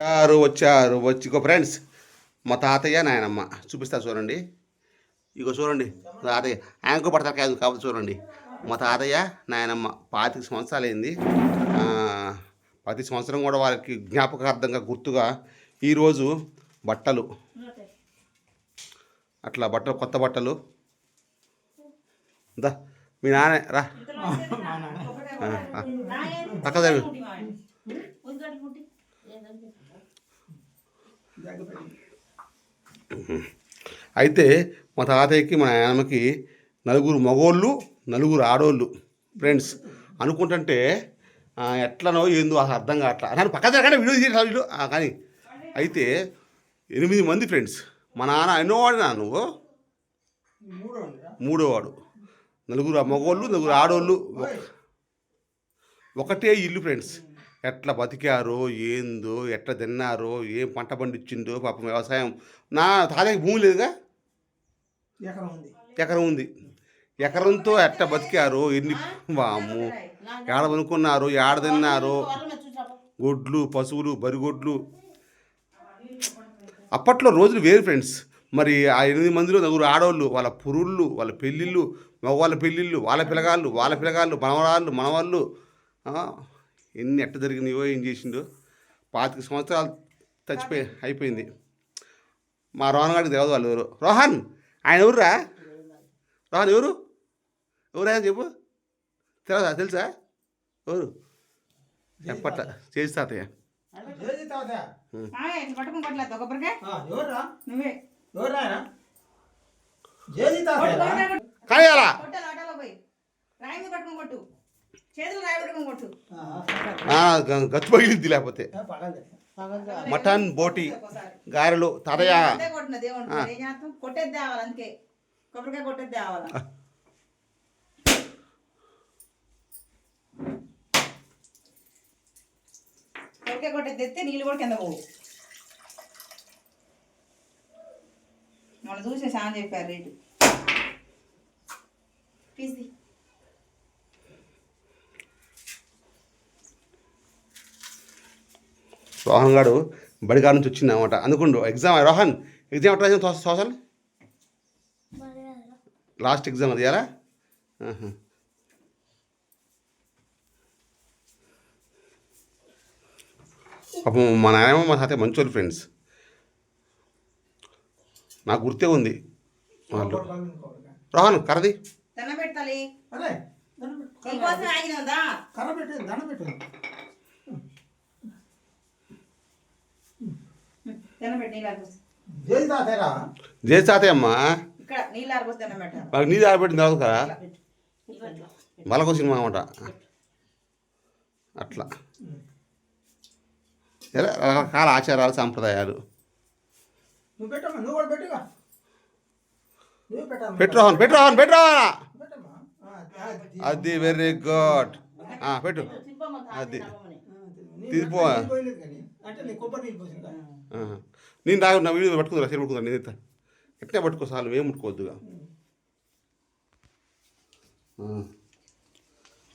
వచ్చారు వచ్చారు వచ్చి ఇగో ఫ్రెండ్స్ మా తాతయ్య నాయనమ్మ. చూపిస్తా చూడండి. ఇగో చూడండి తాతయ్య. యాంకు పడతారు కాదు కాబట్టి చూడండి. మా తాతయ్య నాయనమ్మ పాతిక సంవత్సరాలు అయింది ఆ, ప్రతి సంవత్సరం కూడా వారికి జ్ఞాపకార్థంగా గుర్తుగా ఈరోజు బట్టలు. అట్లా బట్టలు కొత్త బట్టలు. దా మీ నాన్న రా. అయితే మా తాతయ్యకి మా నాన్నకి నలుగురు మగోళ్ళు నలుగురు ఆడోళ్ళు ఫ్రెండ్స్ అనుకుంటుంటే ఎట్లనో ఏందో అసలు అర్థం కావట్లా. నన్ను పక్క జరగండి వీడియో తీసి వీడియో. కానీ అయితే ఎనిమిది మంది ఫ్రెండ్స్ మా నాన్న ఎన్నో నా నువ్వు? మూడోవాడు. నలుగురు మగోళ్ళు నలుగురు ఆడోళ్ళు ఒకటే ఇల్లు ఫ్రెండ్స్ ఎట్లా బతికారో ఏందో ఎట్లా తిన్నారో ఏం పంట పండించిందో పాపం వ్యవసాయం. నా తాతయ్యకి భూమి లేదుగా? ఎకరం ఉంది. ఎకరం ఉంది. ఎకరంతో ఎట్లా బతికారో ఎన్ని వాము ఏడ కొనుక్కున్నారు ఏడ తిన్నారు. గొడ్లు పశువులు బరిగొడ్లు. అప్పట్లో రోజులు వేరు ఫ్రెండ్స్. మరి ఆ ఎనిమిది మందిలో నలుగురు ఆడవాళ్ళు వాళ్ళ పురుళ్ళు వాళ్ళ పెళ్ళిళ్ళు మగవాళ్ళ పెళ్ళిళ్ళు వాళ్ళ పిల్లగాళ్ళు వాళ్ళ పిల్లగాళ్ళు మనవరాళ్ళు మనవాళ్ళు ఎన్ని ఎట్ట జరిగినాయో ఏం చేసిండో పాతిక సంవత్సరాలు చచ్చిపోయి అయిపోయింది. మా రోహన్ గారికి తెలియదు వాళ్ళు ఎవరు. రోహన్ ఆయన ఎవరురా? రోహన్ ఎవరు? ఎవరా చెప్పు. తెలియదా తెలుసా? ఎవరు? చెప్పట్ల. చేసి తాతయ్య. నువ్వే. గచ్చు పగిలిద్ది లేకపోతే. మటన్ బోటి గారెలు తాతయ్య. చేస్తాం? కొట్టేది తెస్తే నీళ్ళు కూడా కింద పోవు. చూసి చెప్పారు రేటు తీసి రోహన్ గారు బడిగా నుంచి వచ్చింది అనమాట అనుకుండు ఎగ్జామ్ రోహన్? ఎగ్జామ్ ఎట్లా రాసిన సోషల్ లాస్ట్ ఎగ్జామ్ అది ఎలా పాపం మా నాయనమ్మ మా తాతయ్య మంచోళ్ళు ఫ్రెండ్స్ నాకు గుర్తే ఉంది వాళ్ళు. రోహన్ కరది దండం పెట్టాలి కర్ర పెట్టు దండం పెట్టు. జయ తాతయ్య అమ్మ? వాళ్ళకి నీళ్ళు ఆడబెట్టిన తర్వాత కదా? మలకో సినిమా అనమాట అట్లా. రకరకాల ఆచారాలు సాంప్రదాయాలు. నువ్వు పెట్టమ్మా నువ్వు కూడా పెట్టుగా నువ్వు పెట్టమ్మా. పెట్టు రోహన్ పెట్టు. రోహన్ పెట్టు రోహన్ పెట్టమ్మా ఆ, అది. అది వెరీ గుడ్ పెట్టు అది తీసిపో. నేను తాగు నా వీడియో పట్టుకుందా సరే పట్టుకుందా నేను ఎత్తా. ఎట్లా పట్టుకో చాలు ఏం ముట్టుకోవద్దుగా.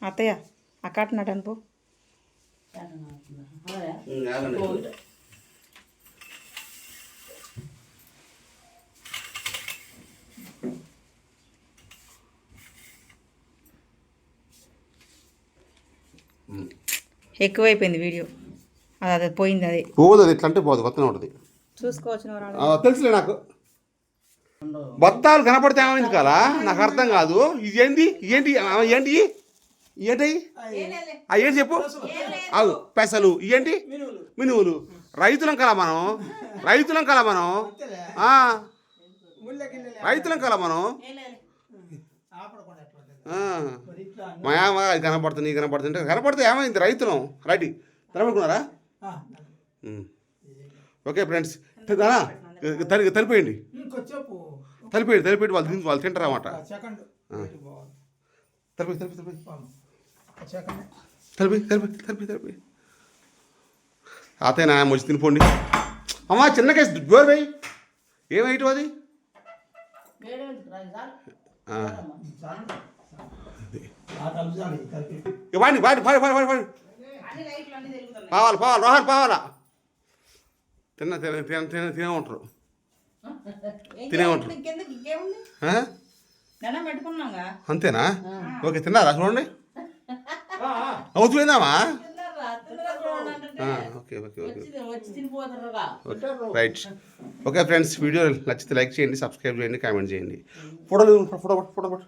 అత్తయ్య అక్కటనాడు అనుకో. ఎక్కువైపోయింది వీడియో. అది అది పోయింది అది. పోదు అది ఎట్లా అంటే పోదు కొత్తనే ఉంటుంది. చూసుకోవచ్చు ఆ, తెలుసులే నాకు. బత్తాలు కనపడితే ఏమైంది కదా నాకు అర్థం కాదు. ఇది ఏంటి ఏంటి ఆ, ఏంటి ఏంటి ఆ ఏంటి చెప్పు? అవు పెసలు. ఏంటి మినువులు. రైతులం కదా మనం? రైతులం కదా మనం? ఆ, రైతులం కదా మనం? ఆ. అది కనపడుతుంది నీ కనపడుతుంది అంటే కనపడితే ఏమైంది రైతులం? రైట్ కనపడుకున్నారా. ఓకే ఫ్రెండ్స్ దానా తలి తలిపోయండి తలిపోయండి తలిపోయి వాళ్ళు తిని వాళ్ళు తింటారు అన్నమాట. తలిపోయి తలిపి తలిపి పాము. ఒక సెకండ్. తలిపి తలిపి తలిపి తలిపి తాతయ్య నా వచ్చి తినిపోండి. అమ్మా చిన్న కేసు జోరు వేయి. ఏమైటు అది? వాడి వాడి వాడి వాడి వాడి పావాలి పావాలి రోహన్ పావాలా? తిన్న తిన తిన తిన తినే ఉంటారు. తినే? ఉంటారు. అంతేనా? ఓకే తిన్నారా చూడండి. అవుతుందామా. Okay okay okay. Right okay friends video నచ్చితే లైక్ చేయండి సబ్స్క్రైబ్ చేయండి కామెంట్ చేయండి. ఫోటోలు ఫోటో ఫోటో పట్టు